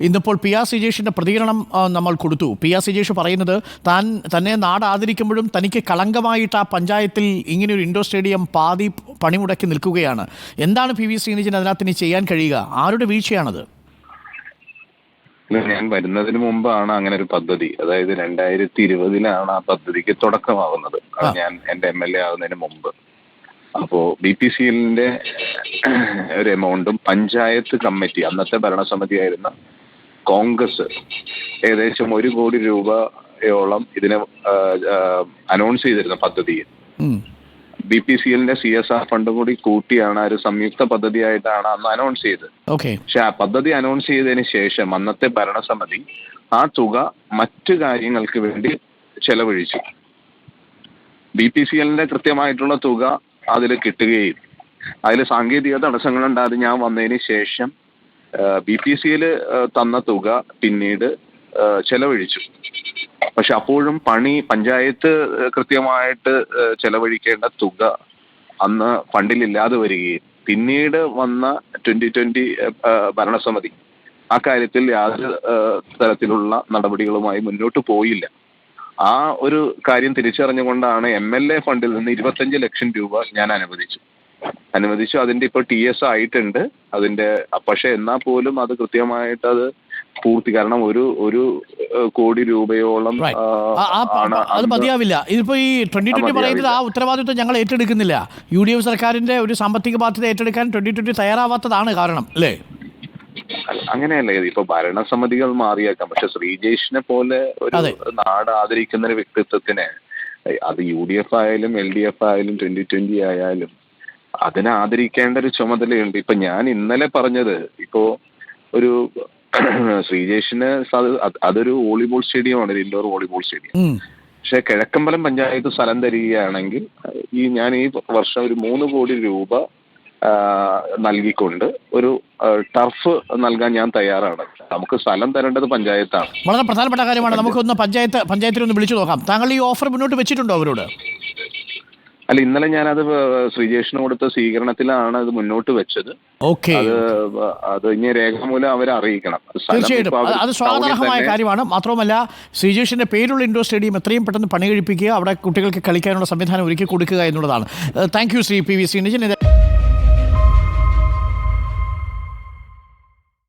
ഇന്നിപ്പോൾ P R സിജേഷിന്റെ പ്രതികരണം നമ്മൾ കൊടുത്തു. പി ആർ സിജേഷ് പറയുന്നത് താൻ തന്നെ നാട് ആദരിക്കുമ്പോഴും തനിക്ക് കളങ്കമായിട്ട് ആ പഞ്ചായത്തിൽ ഇങ്ങനെ ഒരു ഇൻഡോർ സ്റ്റേഡിയം പാതി പണിമുടക്കി നിൽക്കുകയാണ്. എന്താണ് പി വി ശ്രീനിജിന് അതിനകത്ത് ഇനി ചെയ്യാൻ കഴിയുക? ആരുടെ വീഴ്ചയാണത്? ഞാൻ വരുന്നതിന് മുമ്പാണ് അങ്ങനെ ഒരു പദ്ധതി. അതായത് രണ്ടായിരത്തി ഇരുപതിലാണ് ആ പദ്ധതിക്ക് തുടക്കമാവുന്നത് അത് ഞാൻ എന്റെ എം എൽ എ ആവുന്നതിന് മുമ്പ്. അപ്പോ ബി പി സി എല്ലിന്റെ ഒരു എമൗണ്ടും പഞ്ചായത്ത് കമ്മിറ്റി അന്നത്തെ ഭരണസമിതിയായിരുന്ന കോൺഗ്രസ് ഏകദേശം ഒരു കോടി രൂപയോളം ഇതിനെ അനൗൺസ് ചെയ്തിരുന്ന പദ്ധതിയിൽ. ബി പി സി എല്ലിന്റെ സി എസ് ആർ ഫണ്ട് കൂടി കൂട്ടിയാണ് ഒരു സംയുക്ത പദ്ധതിയായിട്ടാണ് അന്ന് അനൗൺസ് ചെയ്തത്. പക്ഷെ ആ പദ്ധതി അനൗൺസ് ചെയ്തതിന് ശേഷം അന്നത്തെ ഭരണസമിതി ആ തുക മറ്റു കാര്യങ്ങൾക്ക് വേണ്ടി ചെലവഴിച്ചു. ബി പി സി എല്ലിന്റെ കൃത്യമായിട്ടുള്ള തുക അതിൽ കിട്ടുകയും അതിൽ സാങ്കേതിക തടസ്സങ്ങളുണ്ടായത് ഞാൻ വന്നതിന് ശേഷം ബി പി സിയിൽ തന്ന തുക പിന്നീട് ചെലവഴിച്ചു. പക്ഷെ അപ്പോഴും പണി പഞ്ചായത്ത് കൃത്യമായിട്ട് ചെലവഴിക്കേണ്ട തുക അന്ന് ഫണ്ടിലില്ലാതെ വരികയും. പിന്നീട് വന്ന ട്വന്റി ട്വന്റി ഭരണസമിതി ആ കാര്യത്തിൽ യാതൊരു തരത്തിലുള്ള നടപടികളുമായി മുന്നോട്ട് പോയില്ല. ആ ഒരു കാര്യം തിരിച്ചറിഞ്ഞുകൊണ്ടാണ് എം എൽ എ ഫണ്ടിൽ നിന്ന് ഇരുപത്തഞ്ച് ലക്ഷം രൂപ ഞാൻ അനുവദിച്ചു. അനുവദിച്ചു. അതിന്റെ ഇപ്പോൾ ടി എസ് ആയിട്ടുണ്ട്. അതിന്റെ പക്ഷെ എന്നാൽ പോലും അത് കൃത്യമായിട്ട് അത് പൂർത്തി കാരണം ഒരു ഒരു കോടി രൂപയോളം അത് മതിയാവില്ല. ഇതിപ്പോ ഈ ട്വന്റി ട്വന്റി പറയുന്നത് ആ ഉത്തരവാദിത്വം ഞങ്ങൾ ഏറ്റെടുക്കുന്നില്ല. യു ഡി എഫ് സർക്കാരിന്റെ ഒരു സാമ്പത്തിക ബാധ്യത ഏറ്റെടുക്കാൻ ട്വന്റി ട്വന്റി തയ്യാറാവാത്തതാണ് കാരണം അല്ലേ? അങ്ങനെയല്ല. ഇപ്പൊ ഭരണസമിതികൾ മാറിയേക്കാം. പക്ഷെ ശ്രീജേഷിനെ പോലെ ഒരു നാട് ആദരിക്കുന്ന ഒരു വ്യക്തിത്വത്തിന് അത് യു ഡി എഫ് ആയാലും എൽ ഡി എഫ് ആയാലും ട്വന്റി ട്വന്റി ആയാലും അതിനെ ആദരിക്കേണ്ട ഒരു ചുമതലയുണ്ട്. ഇപ്പൊ ഞാൻ ഇന്നലെ പറഞ്ഞത് ഇപ്പോ ഒരു ശ്രീജേഷിന് അതൊരു വോളിബോൾ സ്റ്റേഡിയമാണ് ഒരു ഇൻഡോർ വോളിബോൾ സ്റ്റേഡിയം. പക്ഷെ കിഴക്കമ്പലം പഞ്ചായത്ത് സ്ഥലം തരികയാണെങ്കിൽ ഈ ഞാൻ ഈ വർഷം ഒരു മൂന്ന് കോടി രൂപ നൽകിക്കൊണ്ട് ഒരു ടർഫ് നൽകാൻ ഞാൻ തയ്യാറാണ്. നമുക്ക് സ്ഥലം തരേണ്ടത് പഞ്ചായത്താണ്. വളരെ പ്രധാനപ്പെട്ട കാര്യമാണ്. നമുക്കൊന്ന് പഞ്ചായത്ത് പഞ്ചായത്തിൽ ഒന്ന് വിളിച്ചു നോക്കാം. താങ്കൾ ഈ ഓഫർ മുന്നോട്ട് വെച്ചിട്ടുണ്ടോ അവരോട്? അല്ല ഇന്നലെ ഞാനത് ശ്രീജേഷിന് കൊടുത്ത സ്വീകരണത്തിലാണ് അത് മുന്നോട്ട് വെച്ചത്. ഓക്കെ. അത് അത് ഇനി രേഖാമൂലം അവരെ അറിയിക്കണം. തീർച്ചയായിട്ടും. അത് സ്വാഗതാർഹമായ കാര്യമാണ്. മാത്രവുമല്ല ശ്രീജേഷിന്റെ പേരുള്ള ഇൻഡോർ സ്റ്റേഡിയം എത്രയും പെട്ടെന്ന് പണി കഴിപ്പിക്കുക അവിടെ കുട്ടികൾക്ക് കളിക്കാനുള്ള സംവിധാനം ഒരുക്കി കൊടുക്കുക എന്നുള്ളതാണ്. Thank you Shri P V Sreenijan